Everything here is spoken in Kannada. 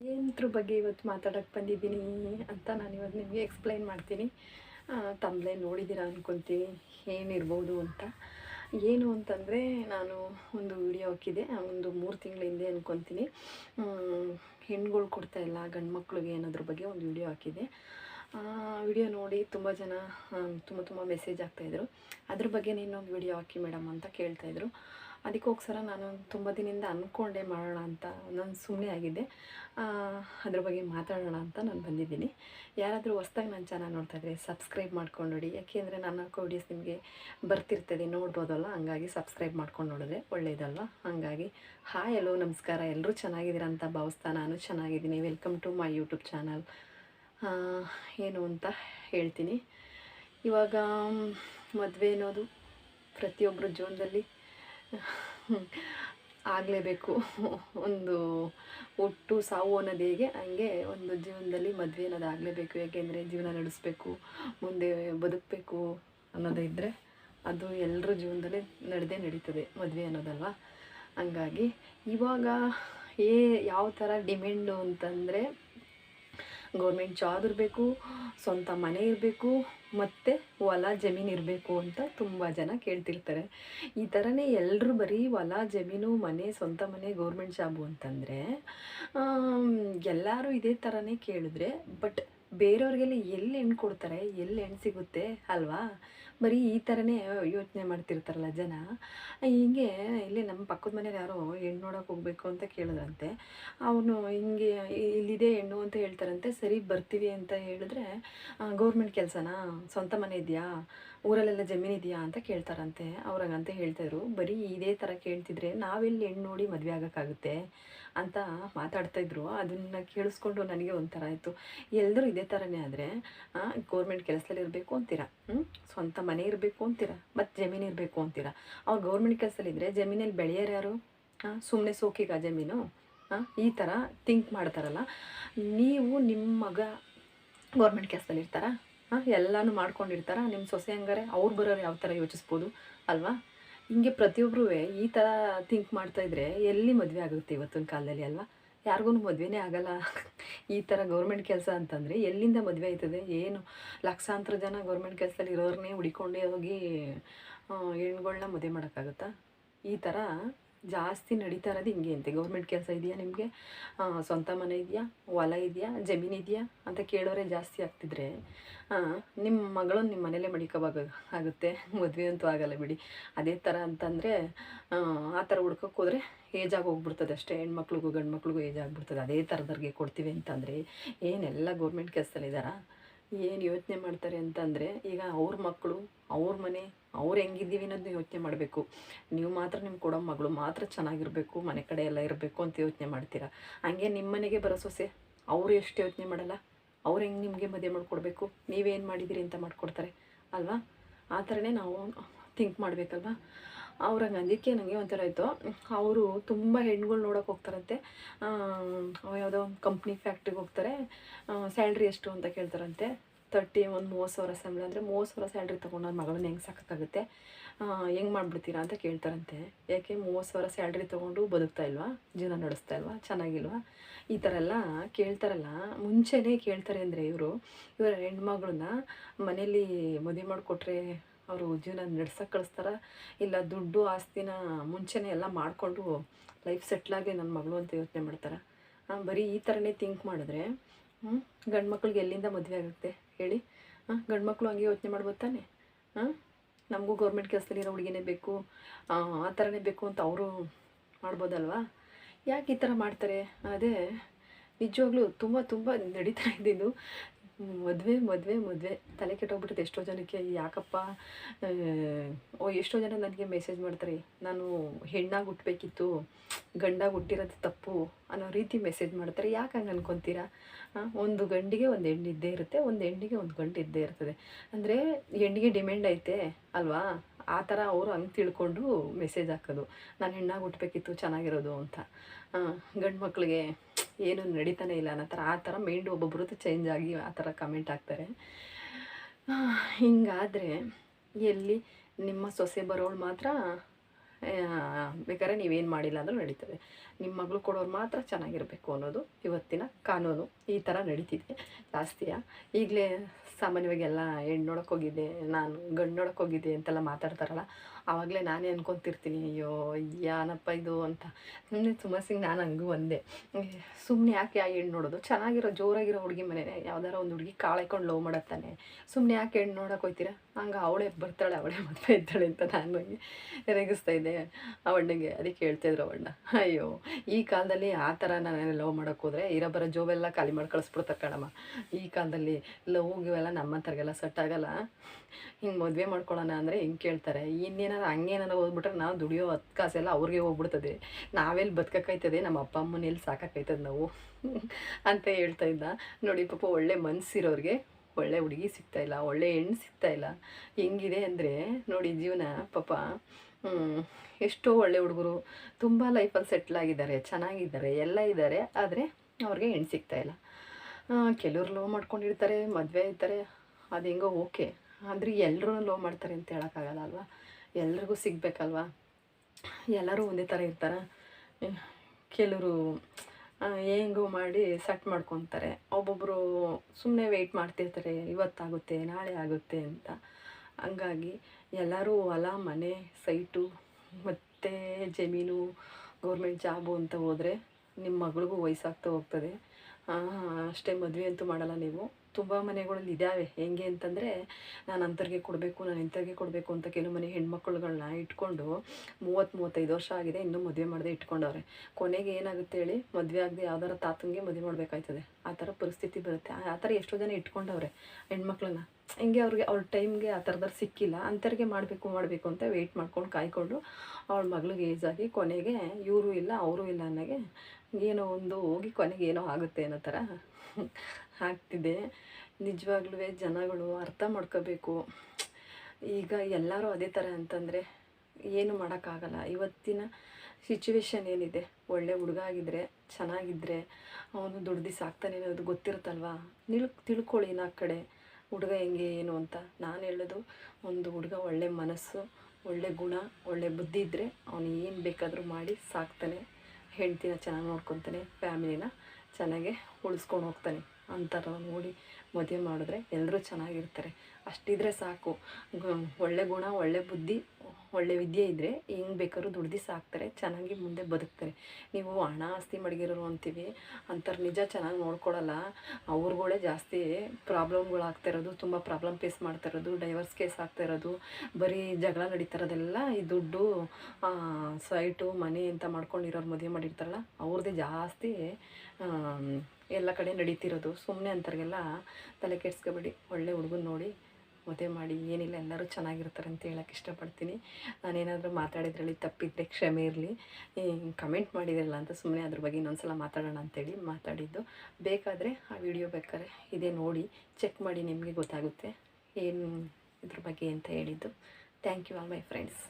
ಏನದ್ರ ಬಗ್ಗೆ ಇವತ್ತು ಮಾತಾಡೋಕ್ಕೆ ಬಂದಿದ್ದೀನಿ ಅಂತ ನಾನು ಇವತ್ತು ನಿಮಗೆ ಎಕ್ಸ್ಪ್ಲೈನ್ ಮಾಡ್ತೀನಿ. ತಮ್ಮಲೇ ನೋಡಿದ್ದೀರಾ ಅಂದ್ಕೊತೀನಿ ಏನಿರ್ಬೋದು ಅಂತ. ಏನು ಅಂತಂದರೆ ನಾನು ಒಂದು ವಿಡಿಯೋ ಹಾಕಿದೆ ಒಂದು ಮೂರು ತಿಂಗಳ ಹಿಂದೆ ಅನ್ಕೊತೀನಿ. ಹೆಣ್ಗಳು ಕೊಡ್ತಾ ಇಲ್ಲ ಗಂಡು ಮಕ್ಳಿಗೆ ಅನ್ನೋದ್ರ ಬಗ್ಗೆ ಒಂದು ವಿಡಿಯೋ ಹಾಕಿದೆ. ವಿಡಿಯೋ ನೋಡಿ ತುಂಬ ಜನ ತುಂಬ ತುಂಬ ಮೆಸೇಜ್ ಆಗ್ತಾಯಿದ್ರು ಅದ್ರ ಬಗ್ಗೆ ಇನ್ನೊಂದು ವಿಡಿಯೋ ಹಾಕಿ ಮೇಡಮ್ ಅಂತ ಕೇಳ್ತಾಯಿದ್ರು ಅದಕ್ಕೋಸ್ಕರ ನಾನು ತುಂಬ ದಿನದಿಂದ ಅಂದ್ಕೊಂಡೆ ಮಾಡೋಣ ಅಂತ ನಾನು ಸುಮ್ಮನೆ ಆಗಿದ್ದೆ. ಅದ್ರ ಬಗ್ಗೆ ಮಾತಾಡೋಣ ಅಂತ ನಾನು ಬಂದಿದ್ದೀನಿ. ಯಾರಾದರೂ ಹೊಸ್ದಾಗಿ ನನ್ನ ನೋಡ್ತಾ ಇದ್ರೆ ಸಬ್ಸ್ಕ್ರೈಬ್ ಮಾಡ್ಕೊಂಡು ನೋಡಿ ಯಾಕೆಂದರೆ ನಾನು ಹಾಕೋ ವಿಡಿಯೋಸ್ ನಿಮಗೆ ಬರ್ತಿರ್ತದೆ, ನೋಡ್ಬೋದಲ್ಲ? ಹಂಗಾಗಿ ಸಬ್ಸ್ಕ್ರೈಬ್ ಮಾಡ್ಕೊಂಡು ನೋಡಿದ್ರೆ ಒಳ್ಳೆಯದಲ್ವ ಹಾಗಾಗಿ, ಹಾಯ್ ಎಲ್ಲೋ ನಮಸ್ಕಾರ. ಎಲ್ಲರೂ ಚೆನ್ನಾಗಿದ್ದೀರ ಅಂತ ಭಾವಿಸ್ತಾ ನಾನು ಚೆನ್ನಾಗಿದ್ದೀನಿ. Welcome to my YouTube channel ಏನು ಅಂತ ಹೇಳ್ತೀನಿ. ಇವಾಗ, ಮದುವೆ ಅನ್ನೋದು ಪ್ರತಿಯೊಬ್ಬರು ಜೀವನದಲ್ಲಿ ಆಗಲೇಬೇಕು. ಒಂದು ಒಟ್ಟು ಸಾವು ಅನ್ನೋದು ಹೇಗೆ? ಹಂಗೆ ಒಂದು ಜೀವನದಲ್ಲಿ ಮದುವೆ ಅನ್ನೋದು ಆಗಲೇಬೇಕು. ಯಾಕೆಂದರೆ ಜೀವನ ನಡೆಸಬೇಕು, ಮುಂದೆ ಬದುಕಬೇಕು ಅನ್ನೋದು ಇದ್ದರೆ ಅದು ಎಲ್ಲರ ಜೀವನದಲ್ಲಿ ನಡೆದೇ ನಡೀತದೆ, ಮದುವೆ ಅನ್ನೋದಲ್ವ ಹಂಗಾಗಿ ಇವಾಗ ಏ, ಯಾವ ಥರ ಡಿಮ್ಯಾಂಡು ಅಂತಂದರೆ ಗೌರ್ಮೆಂಟ್ ಜಾಬ್ ಇರಬೇಕು, ಸ್ವಂತ ಮನೆ ಇರಬೇಕು, ಮತ್ತು ಹೊಲ, ಜಮೀನು ಇರಬೇಕು ಅಂತ ತುಂಬ ಜನ ಕೇಳ್ತಿರ್ತಾರೆ. ಈ ಥರನೇ ಎಲ್ಲರೂ ಬರೀ ಹೊಲ, ಜಮೀನು, ಮನೆ, ಸ್ವಂತ ಮನೆ, ಗೌರ್ಮೆಂಟ್ ಜಾಬು ಅಂತಂದರೆ ಎಲ್ಲರೂ ಇದೇ ಥರನೇ ಕೇಳಿದ್ರೆ, ಬಟ್ ಬೇರೆಯವ್ರಿಗೆಲ್ಲ ಎಲ್ಲಿ ಹೆಣ್ಣು ಕೊಡ್ತಾರೆ, ಎಲ್ಲಿ ಹೆಣ್ಣು ಸಿಗುತ್ತೆ ಅಲ್ವಾ? ಬರೀ ಈ ಥರನೇ ಯೋಚನೆ ಮಾಡ್ತಿರ್ತಾರಲ್ಲ ಜನ. ಹೀಗೆ ಇಲ್ಲಿ ನಮ್ಮ ಪಕ್ಕದ ಮನೇಲಿ ಯಾರೋ ಹೆಣ್ಣು ನೋಡೋಕೆ ಹೋಗ್ಬೇಕು ಅಂತ ಕೇಳಿದ್ರಂತೆ. ಅವನು ಹಿಂಗೆ ಇಲ್ಲಿದೆ ಹೆಣ್ಣು ಅಂತ ಹೇಳ್ತಾರಂತೆ, ಸರಿ ಬರ್ತೀವಿ ಅಂತ ಹೇಳಿದ್ರೆ ಗೌರ್ಮೆಂಟ್ ಕೆಲಸನಾ? ಸ್ವಂತ ಮನೆ ಇದೆಯಾ? ಊರಲ್ಲೆಲ್ಲ ಜಮೀನು ಇದೆಯಾ ಅಂತ ಕೇಳ್ತಾರಂತೆ. ಅವ್ರಂಗಂತ ಹೇಳ್ತಾಯಿದ್ರು ಬರೀ ಇದೇ ಥರ ಕೇಳ್ತಿದ್ರೆ ನಾವೆಲ್ಲಿ ಹೆಣ್ಣು ನೋಡಿ ಮದುವೆ ಆಗೋಕ್ಕಾಗುತ್ತೆ ಅಂತ ಮಾತಾಡ್ತಾಯಿದ್ರು ಅದನ್ನು ಕೇಳಿಸ್ಕೊಂಡು ನನಗೆ ಒಂಥರ ಆಯಿತು. ಎಲ್ಲರೂ ಇದೇ ಥರನೇ ಆದರೆ ಗೌರ್ಮೆಂಟ್ ಕೆಲಸದಲ್ಲಿ ಇರಬೇಕು ಅಂತೀರ? ಹ್ಞೂ ಸ್ವಂತ ಮನೆ ಇರಬೇಕು ಅಂತೀರ? ಮತ್ತು ಜಮೀನು ಇರಬೇಕು ಅಂತೀರ? ಅವ್ರು ಗೌರ್ಮೆಂಟ್ ಕೆಲಸದಲ್ಲಿದ್ದರೆ ಜಮೀನಲ್ಲಿ ಬೆಳೆಯೋರು ಯಾರು? ಸುಮ್ಮನೆ ಸೋಕಿಗ ಜಮೀನು? ಈ ಥರ ಥಿಂಕ್ ಮಾಡ್ತಾರಲ್ಲ. ನೀವು ನಿಮ್ಮ ಮಗ ಗೌರ್ಮೆಂಟ್ ಕೆಲಸದಲ್ಲಿ ಇರ್ತಾರ? ಎಲ್ಲನೂ ಮಾಡ್ಕೊಂಡಿರ್ತಾರ? ನಿಮ್ಮ ಸೊಸೆ ಹಂಗಾರೆ ಅವ್ರು ಬರೋರು ಯಾವ ಥರ ಯೋಚಿಸ್ಬೋದು? ಅಲ್ವಾ? ಹಿಂಗೆ ಪ್ರತಿಯೊಬ್ಬರೂ ಈ ಥರ ಥಿಂಕ್ ಮಾಡ್ತಾಯಿದ್ರೆ ಎಲ್ಲಿ ಮದುವೆ ಆಗುತ್ತೆ ಇವತ್ತಿನ ಕಾಲದಲ್ಲಿ, ಅಲ್ವಾ? ಯಾರಿಗೂ ಮದುವೆನೇ ಆಗಲ್ಲ. ಈ ಥರ ಗೌರ್ಮೆಂಟ್ ಕೆಲಸ ಅಂತಂದರೆ ಎಲ್ಲಿಂದ ಮದುವೆ ಆಯ್ತದೆ? ಏನು? ಲಕ್ಷಾಂತರ ಜನ ಗೌರ್ಮೆಂಟ್ ಕೆಲಸದಲ್ಲಿ ಇರೋರನ್ನೇ ಹುಡಿಕೊಂಡೇ ಹೋಗಿ ಹೆಣ್ಗಳನ್ನ ಮದುವೆ ಮಾಡೋಕ್ಕಾಗತ್ತಾ? ಈ ಥರ ಜಾಸ್ತಿ ನಡೀತಾ ಇರೋದು ಹಿಂಗೆ ಅಂತೆ. ಗೌರ್ಮೆಂಟ್ ಕೆಲಸ ಇದೆಯಾ ನಿಮಗೆ? ಸ್ವಂತ ಮನೆ ಇದೆಯಾ? ಹೊಲ ಇದೆಯಾ? ಜಮೀನು ಇದೆಯಾ? ಅಂತ ಕೇಳೋರೆ ಜಾಸ್ತಿ ಆಗ್ತಿದ್ರೆ ನಿಮ್ಮ ಮಗಳನ್ನು ನಿಮ್ಮ ಮನೇಲೇ ಮಡಿಕೋಬಾಗ ಆಗುತ್ತೆ. ಮದುವೆ ಅಂತೂ ಆಗಲ್ಲ ಬಿಡಿ. ಅದೇ ಥರ ಅಂತಂದರೆ, ಆ ಥರ ಹುಡ್ಕೋಕೆ ಹೋದರೆ ಏಜಾಗಿ ಹೋಗ್ಬಿಡ್ತದೆ ಅಷ್ಟೇ. ಹೆಣ್ಮಕ್ಳಿಗೂ ಗಂಡು ಮಕ್ಳಿಗೂ ಏಜ್ ಆಗಿಬಿಡ್ತದೆ. ಅದೇ ಥರದವ್ರಿಗೆ ಕೊಡ್ತೀವಿ ಅಂತಂದರೆ, ಏನೆಲ್ಲ ಗೌರ್ಮೆಂಟ್ ಕೆಲಸದಲ್ಲಿದ್ದಾರಾ ಏನು ಯೋಚನೆ ಮಾಡ್ತಾರೆ ಅಂತಂದರೆ, ಈಗ ಅವ್ರ ಮಕ್ಕಳು ಅವ್ರ ಮನೆ, ಅವ್ರು ಹೆಂಗಿದ್ದೀವಿ ಅನ್ನೋದು ಯೋಚನೆ ಮಾಡಬೇಕು. ನೀವು ಮಾತ್ರ ನಿಮ್ಮ ಕೊಡೋ ಮಗಳು ಮಾತ್ರ ಚೆನ್ನಾಗಿರಬೇಕು, ಮನೆ ಕಡೆ ಎಲ್ಲ ಇರಬೇಕು ಅಂತ ಯೋಚನೆ ಮಾಡ್ತೀರಾ? ಹಂಗೆ ನಿಮ್ಮ ಮನೆಗೆ ಬರೋ ಸೊಸೆ, ಅವರು ಎಷ್ಟು ಯೋಚನೆ ಮಾಡಲ್ಲ? ಅವ್ರು ಹೆಂಗೆ ನಿಮಗೆ ಮದುವೆ ಮಾಡಿಕೊಡ್ಬೇಕು? ನೀವೇನು ಮಾಡಿದ್ದೀರಿ ಅಂತ ಮಾಡಿಕೊಡ್ತಾರೆ, ಅಲ್ವಾ? ಆ ಥರನೇ ನಾವು ಥಿಂಕ್ ಮಾಡಬೇಕಲ್ವಾ? ಅವ್ರಂಗೆ ಅದಕ್ಕೆ ನನಗೆ ಒಂಥರ ಆಯಿತು ಅವರು ತುಂಬ ಹೆಣ್ಗಳು ನೋಡೋಕೆ ಹೋಗ್ತಾರಂತೆ. ಯಾವುದೋ ಒಂದು ಕಂಪ್ನಿ ಫ್ಯಾಕ್ಟ್ರಿಗೆ ಹೋಗ್ತಾರೆ. ಸ್ಯಾಲ್ರಿ ಎಷ್ಟು ಅಂತ ಕೇಳ್ತಾರಂತೆ. ತರ್ಟಿ ಒಂದು ಮೂವತ್ತು ಸಾವಿರ ಸಂಬಳ ಅಂದರೆ ಮೂವತ್ತು ಸಾವಿರ ಸ್ಯಾಲ್ರಿ ತೊಗೊಂಡು ಅವ್ರ ಮಗಳನ್ನ ಹೆಂಗೆ ಸಾಕಾಗುತ್ತೆ ಹೆಂಗೆ ಮಾಡಿಬಿಡ್ತೀರಾ ಅಂತ ಕೇಳ್ತಾರಂತೆ. ಯಾಕೆ ಮೂವತ್ತು ಸಾವಿರ ಸ್ಯಾಲ್ರಿ ತೊಗೊಂಡು ಬದುಕ್ತಾ ಇಲ್ವಾ? ಜೀವನ ನಡೆಸ್ತಾ ಇಲ್ವಾ? ಚೆನ್ನಾಗಿಲ್ವಾ? ಈ ಥರ ಎಲ್ಲ ಕೇಳ್ತಾರಲ್ಲ. ಮುಂಚೆನೇ ಕೇಳ್ತಾರೆ ಅಂದರೆ ಇವರು. ಇವರ ಹೆಣ್ಮಗಳನ್ನ ಮನೇಲಿ ಮದುವೆ ಮಾಡಿಕೊಟ್ರೆ ಅವರು ಜೀವನ ನಡ್ಸೋಕೆ ಕಳಿಸ್ತಾರ. ಇಲ್ಲ ದುಡ್ಡು, ಆಸ್ತಿನ ಮುಂಚೆನೇ ಎಲ್ಲ ಮಾಡಿಕೊಂಡು ಲೈಫ್ ಸೆಟ್ಲಾಗಿ ನನ್ನ ಮಗಳು ಅಂತ ಯೋಚನೆ ಮಾಡ್ತಾರೆ. ಬರೀ ಈ ಥರನೇ ಥಿಂಕ್ ಮಾಡಿದ್ರೆ ಗಂಡು ಮಕ್ಳಿಗೆ ಎಲ್ಲಿಂದ ಮದುವೆ ಆಗುತ್ತೆ ಹೇಳಿ? ಹಾಂ ಗಂಡು ಮಕ್ಕಳು ಹಂಗೆ ಯೋಚನೆ ಮಾಡ್ಬೋದು ತಾನೆ? ಹಾಂ ನಮಗೂ ಗೌರ್ಮೆಂಟ್ ಕೆಲಸದಲ್ಲಿರೋ ಹುಡುಗಿನೇ ಬೇಕು, ಆ ಥರನೇ ಬೇಕು ಅಂತ ಅವರು ಮಾಡ್ಬೋದಲ್ವಾ? ಯಾಕೆ ಈ ಥರ ಮಾಡ್ತಾರೆ? ಅದೇ ನಿಜವಾಗ್ಲೂ ತುಂಬ ತುಂಬ ನಡೀತಾ ಇದ್ದಿದ್ದು. ಮದುವೆ ಮದುವೆ ಮದುವೆ. ತಲೆ ಕೆಟ್ಟೋಗ್ಬಿಟ್ಟಿದೆ ಎಷ್ಟೋ ಜನಕ್ಕೆ, ಯಾಕಪ್ಪ ಓ, ಎಷ್ಟೋ ಜನ ನನಗೆ ಮೆಸೇಜ್ ಮಾಡ್ತಾರೆ, ನಾನು ಹೆಣ್ಣಾಗಿ ಹುಟ್ಟಬೇಕಿತ್ತು ಗಂಡಾಗಿ ಹುಟ್ಟಿರೋದು ತಪ್ಪು ಅನ್ನೋ ರೀತಿ ಮೆಸೇಜ್ ಮಾಡ್ತಾರೆ. ಯಾಕೆ ಹಂಗೆ ಅನ್ಕೊತೀರಾ? ಒಂದು ಗಂಡಿಗೆ ಒಂದು ಹೆಣ್ಣು ಇದ್ದೇ ಇರುತ್ತೆ, ಒಂದು ಹೆಣ್ಣಿಗೆ ಒಂದು ಗಂಡು ಇದ್ದೇ ಇರ್ತದೆ. ಅಂದರೆ ಹೆಣ್ಣಿಗೆ ಡಿಮ್ಯಾಂಡ್ ಐತೆ, ಅಲ್ವಾ? ಆ ಥರ ಅವರು ಹಂಗೆ ತಿಳ್ಕೊಂಡು ಮೆಸೇಜ್ ಹಾಕೋದು. ನಾನು ಹೆಣ್ಣಾಗಿ ಹುಟ್ಟಬೇಕಿತ್ತು ಚೆನ್ನಾಗಿರೋದು ಅಂತ. ಗಂಡು ಮಕ್ಕಳಿಗೆ ಏನು ನಡೀತಾನೆ ಇಲ್ಲ ಅನ್ನೋ ಥರ ಆ ಥರ ಮೈಂಡ್ ಒಬ್ಬೊಬ್ರದ್ದು ಚೇಂಜ್ ಆಗಿ ಆ ಥರ ಕಮೆಂಟ್ ಹಾಕ್ತಾರೆ. ಹಿಂಗಾದರೆ ಎಲ್ಲಿ ನಿಮ್ಮ ಸೊಸೆ ಬರೋಳು ಮಾತ್ರ ಬೇಕಾದ್ರೆ ನೀವೇನು ಮಾಡಿಲ್ಲ ಅಂದರೂ ನಡೀತದೆ. ನಿಮ್ಮ ಮಗಳು ಕೊಡೋರು ಮಾತ್ರ ಚೆನ್ನಾಗಿರಬೇಕು ಅನ್ನೋದು ಇವತ್ತಿನ ಕಾನೂನು. ಈ ಥರ ನಡೀತಿದೆ. ಜಾಸ್ತಿಯ? ಈಗಲೇ ಸಾಮಾನ್ಯವಾಗಿ ಎಲ್ಲ ಹೆಣ್ಣು ನೋಡೋಕೆ ಹೋಗಿದ್ದೆ, ನಾನು ಗಂಡು ನೋಡೋಕೆ ಹೋಗಿದ್ದೆ ಅಂತೆಲ್ಲ ಮಾತಾಡ್ತಾರಲ್ಲ, ಆವಾಗಲೇ ನಾನೇ ಅನ್ಕೊತಿರ್ತೀನಿ, ಅಯ್ಯೋ ಏನಪ್ಪ ಇದು ಅಂತ. ಸುಮ್ಮನೆ ತುಂಬ ಸಿಂಗ್ ನಾನು ಹಂಗೂ ಒಂದೇ ಸುಮ್ಮನೆ ಯಾಕೆ ಆ ಹೆಣ್ಣು ನೋಡೋದು? ಚೆನ್ನಾಗಿರೋ ಜೋರಾಗಿರೋ ಹುಡುಗಿ ಮನೆಯೇ ಯಾವ್ದಾರ ಒಂದು ಹುಡುಗಿ ಕಾಳೈಕೊಂಡು ಲವ್ ಮಾಡತ್ತಾನೆ ಸುಮ್ಮನೆ ಯಾಕೆ ಹೆಣ್ಣು ನೋಡೋಕೆ ಹೋಗ್ತೀರಾ ಹಂಗೆ ಅವಳೇ ಬರ್ತಾಳೆ, ಅವಳೇ ಮದುವೆ ಇದ್ದಾಳೆ ಅಂತ ನಾನು ರೇಗಿಸ್ತಾ ಇದ್ದೆ. ಅವಣ್ಣಗೆ ಅದಕ್ಕೆ ಹೇಳ್ತಾಯಿದ್ರು ಅವಣ್ಣ, ಅಯ್ಯೋ, ಈ ಕಾಲದಲ್ಲಿ ಆ ಥರ ನಾನು ಲವ್ ಮಾಡೋಕೆ ಹೋದರೆ ಇರೋ ಬರೋ ಜೋಬೆಲ್ಲ ಖಾಲಿ ಮಾಡಿ ಕಳಿಸ್ಬಿಡ್ತಾರೆ ಕಣಮ್ಮ. ಈ ಕಾಲದಲ್ಲಿ ಲವ್ ಇವೆಲ್ಲ ನಮ್ಮಂಥವ್ರಿಗೆಲ್ಲ ಸೆಟ್ ಆಗಲ್ಲ. ಹಿಂಗೆ ಮದುವೆ ಮಾಡ್ಕೊಳ್ಳೋಣ ಅಂದರೆ ಹಿಂಗೆ ಕೇಳ್ತಾರೆ. ಇನ್ನೇನಾರು ಹಂಗೇನಾರು ಹೋಗ್ಬಿಟ್ರೆ ನಾವು ದುಡಿಯೋ ಹತ್ತು ಕಾಸೆಲ್ಲ ಅವ್ರಿಗೆ ಹೋಗ್ಬಿಡ್ತದೆ. ನಾವೆಲ್ಲಿ ಬದುಕಕ್ಕೈತದೆ ನಮ್ಮ ಅಪ್ಪ ಅಮ್ಮನ ಎಲ್ಲಿ ನಾವು. ಅಂತ ಹೇಳ್ತಾ ಇದ್ದ. ನೋಡಿ ಪಾಪ ಒಳ್ಳೆ ಮನಸ್ಸಿರೋರಿಗೆ ಒಳ್ಳೆ ಹುಡುಗಿ ಸಿಗ್ತಾ ಇಲ್ಲ, ಒಳ್ಳೆ ಹೆಣ್ಣು ಸಿಗ್ತಾ ಇಲ್ಲ. ಹೆಂಗಿದೆ ಅಂದರೆ, ನೋಡಿ ಜೀವನ, ಪಾಪ ಎಷ್ಟೋ ಒಳ್ಳೆ ಹುಡುಗರು ತುಂಬ ಲೈಫಲ್ಲಿ ಸೆಟ್ಲ್ ಆಗಿದ್ದಾರೆ, ಚೆನ್ನಾಗಿದ್ದಾರೆ, ಎಲ್ಲ ಇದ್ದಾರೆ, ಆದರೆ ಅವ್ರಿಗೆ ಹೆಣ್ಣು ಸಿಗ್ತಾ ಇಲ್ಲ. ಕೆಲವ್ರು ಲೋ ಮಾಡ್ಕೊಂಡಿರ್ತಾರೆ, ಮದುವೆ ಆಯ್ತಾರೆ, ಅದು ಹೆಂಗೋ ಓಕೆ ಆದರೆ ಎಲ್ಲರೂ ಲೋ ಮಾಡ್ತಾರೆ ಅಂತ ಹೇಳೋಕ್ಕಾಗಲ್ಲ ಅಲ್ವಾ? ಎಲ್ರಿಗೂ ಸಿಗಬೇಕಲ್ವಾ? ಎಲ್ಲರೂ ಒಂದೇ ಥರ ಇರ್ತಾರೆ? ಕೆಲವರು ಹೆಂಗೋ ಮಾಡಿ ಸೆಟ್ ಮಾಡ್ಕೊತಾರೆ. ಒಬ್ಬೊಬ್ಬರು ಸುಮ್ಮನೆ ವೆಯ್ಟ್ ಮಾಡ್ತಿರ್ತಾರೆ, ಇವತ್ತಾಗುತ್ತೆ, ನಾಳೆ ಆಗುತ್ತೆ ಅಂತ. ಹಂಗಾಗಿ ಎಲ್ಲರೂ ಹೊಲ, ಮನೆ ಸೈಟು ಮತ್ತು ಜಮೀನು ಗೌರ್ಮೆಂಟ್ ಜಾಬು ಅಂತ ಹೋದರೆ ನಿಮ್ಮ ಮಗಳಿಗೂ ವಯಸ್ಸಾಗ್ತಾ ಹೋಗ್ತದೆ. ಅಷ್ಟೇ ಮದುವೆ ಅಂತೂ ಮಾಡಲ್ಲ ನೀವು. ತುಂಬ ಮನೆಗಳಲ್ಲಿ ಇದ್ದಾವೆ. ಹೆಂಗೆ ಅಂತಂದರೆ, ನಾನು ಅಂಥವ್ರಿಗೆ ಕೊಡಬೇಕು, ನಾನು ಇಂಥವ್ರಿಗೆ ಕೊಡಬೇಕು ಅಂತ ಕೆಲವು ಮನೆ ಹೆಣ್ಮಕ್ಳುಗಳನ್ನ ಇಟ್ಕೊಂಡು ಮೂವತ್ತು, ಮೂವತ್ತೈದು ವರ್ಷ ಆಗಿದೆ, ಇನ್ನೂ ಮದುವೆ ಮಾಡದೆ ಇಟ್ಕೊಂಡವ್ರೆ. ಕೊನೆಗೆ ಏನಾಗುತ್ತೆ ಹೇಳಿ, ಮದುವೆ ಆಗದೆ ಯಾವ್ದಾರ ತಾತಂಗೆ ಮದುವೆ ಮಾಡಬೇಕಾಯ್ತದೆ. ಆ ಥರ ಪರಿಸ್ಥಿತಿ ಬರುತ್ತೆ. ಆ ಥರ ಎಷ್ಟೋ ಜನ ಇಟ್ಕೊಂಡವ್ರೆ ಹೆಣ್ಮಕ್ಳನ್ನ. ಹಿಂಗೆ ಅವ್ರಿಗೆ ಅವ್ರ ಟೈಮ್ಗೆ ಆ ಥರದವ್ರು ಸಿಕ್ಕಿಲ್ಲ ಅಂಥವ್ರಿಗೆ ಮಾಡಬೇಕು ಮಾಡಬೇಕು ಅಂತ ವೆಯ್ಟ್ ಮಾಡ್ಕೊಂಡು ಕಾಯ್ಕೊಂಡು ಅವಳ ಮಗಳಿಗೆ ಏಜಾಗಿ ಕೊನೆಗೆ ಇವರು ಇಲ್ಲ, ಅವರು ಇಲ್ಲ ಅನ್ನೋಗೆ ಏನೋ ಒಂದು ಹೋಗಿ ಕೊನೆಗೆ ಏನೋ ಆಗುತ್ತೆ ಅನ್ನೋ ಥರ ಆಗ್ತಿದೆ. ನಿಜವಾಗ್ಲೂ ಜನಗಳು ಅರ್ಥ ಮಾಡ್ಕೋಬೇಕು. ಈಗ ಎಲ್ಲರೂ ಅದೇ ಥರ ಅಂತಂದರೆ ಏನು ಮಾಡೋಕ್ಕಾಗಲ್ಲ. ಇವತ್ತಿನ ಸಿಚುವೇಶನ್ ಏನಿದೆ? ಒಳ್ಳೆ ಹುಡುಗ ಆಗಿದ್ರೆ ಚೆನ್ನಾಗಿದ್ದರೆ ಅವನು ದುಡ್ದು ಸಾಕ್ತಾನೆ ಅನ್ನೋದು ಗೊತ್ತಿರುತ್ತಲ್ವಾ? ನಿಲ್, ತಿಳ್ಕೊಳ್ಳಿ ನಾಲ್ಕು ಕಡೆ. ಹುಡುಗ ಹೆಂಗೆ, ಏನು ಅಂತ. ನಾನು ಹೇಳೋದು, ಒಂದು ಹುಡುಗ ಒಳ್ಳೆ ಮನಸ್ಸು, ಒಳ್ಳೆ ಗುಣ, ಒಳ್ಳೆ ಬುದ್ಧಿ ಇದ್ದರೆ ಅವನು ಏನು ಬೇಕಾದರೂ ಮಾಡಿ ಸಾಕ್ತಾನೆ. ಹೆಂಡ್ತಿನ ಚೆನ್ನಾಗಿ ನೋಡ್ಕೊತಾನೆ ಫ್ಯಾಮಿಲಿನ ಚೆನ್ನಾಗೆ ಉಳಿಸ್ಕೊಂಡು ಹೋಗ್ತಾನೆ ಅಂತಾರ ನೋಡಿ. ಮದುವೆ ಮಾಡಿದ್ರೆ ಎಲ್ಲರೂ ಚೆನ್ನಾಗಿರ್ತಾರೆ. ಅಷ್ಟಿದ್ರೆ ಸಾಕು. ಒಳ್ಳೆ ಗುಣ, ಒಳ್ಳೆ ಬುದ್ಧಿ, ಒಳ್ಳೆ ವಿದ್ಯೆ ಇದ್ದರೆ ಹೆಂಗೆ ಬೇಕಾದ್ರೂ ದುಡ್ದು ಸಾಕ್ತಾರೆ, ಚೆನ್ನಾಗಿ ಮುಂದೆ ಬದುಕ್ತಾರೆ. ನೀವು ಹಣ ಆಸ್ತಿ ಮಡಗಿರೋರು ಅಂತೀವಿ, ಅಂಥವ್ರು ನಿಜ ಚೆನ್ನಾಗಿ ನೋಡ್ಕೊಳಲ್ಲ. ಅವ್ರುಗಳೇ ಜಾಸ್ತಿ ಪ್ರಾಬ್ಲಮ್ಗಳಾಗ್ತಿರೋದು ತುಂಬ ಪ್ರಾಬ್ಲಮ್ ಫೇಸ್ ಮಾಡ್ತಾ ಇರೋದು, ಡೈವರ್ಸ್ ಕೇಸ್ ಆಗ್ತಾ ಇರೋದು, ಬರೀ ಜಗಳ ನಡೀತಾ ಇರೋದೆಲ್ಲ ಈ ದುಡ್ಡು ಸೈಟು, ಮನೆ ಅಂತ ಮಾಡ್ಕೊಂಡಿರೋರು ಮದುವೆ ಮಾಡಿರ್ತಾರಲ್ಲ ಅವ್ರದ್ದೇ ಜಾಸ್ತಿ ಎಲ್ಲ ಕಡೆ ನಡೀತಿರೋದು. ಸುಮ್ಮನೆ ಅಂಥವ್ರಿಗೆಲ್ಲ ತಲೆ ಕೆಡ್ಸ್ಕೊಬೇಡಿ. ಒಳ್ಳೆ ಹುಡುಗನ ನೋಡಿ ಮದುವೆ ಮಾಡಿ. ಏನಿಲ್ಲ, ಎಲ್ಲರೂ ಚೆನ್ನಾಗಿರ್ತಾರೆ ಅಂತ ಹೇಳಕ್ಕೆ ಇಷ್ಟಪಡ್ತೀನಿ. ನಾನೇನಾದರೂ ಮಾತಾಡಿದ್ರಲ್ಲಿ ತಪ್ಪಿದ್ರೆ ಕ್ಷಮೆ ಇರಲಿ. ಕಮೆಂಟ್ ಮಾಡಿದಿರಲ್ಲ ಅಂತ ಸುಮ್ಮನೆ ಅದ್ರ ಬಗ್ಗೆ ಇನ್ನೊಂದ್ಸಲ ಮಾತಾಡೋಣ ಅಂತೇಳಿ ಮಾತಾಡಿದ್ದು. ಬೇಕಾದರೆ ಆ ವಿಡಿಯೋ ಬೇಕಾದ್ರೆ ಇದೇ ನೋಡಿ, ಚೆಕ್ ಮಾಡಿ ನಿಮಗೆ ಗೊತ್ತಾಗುತ್ತೆ. ಏನು ಇದ್ರ ಬಗ್ಗೆ ಅಂತ ಹೇಳಿದ್ದು. Thank you all my friends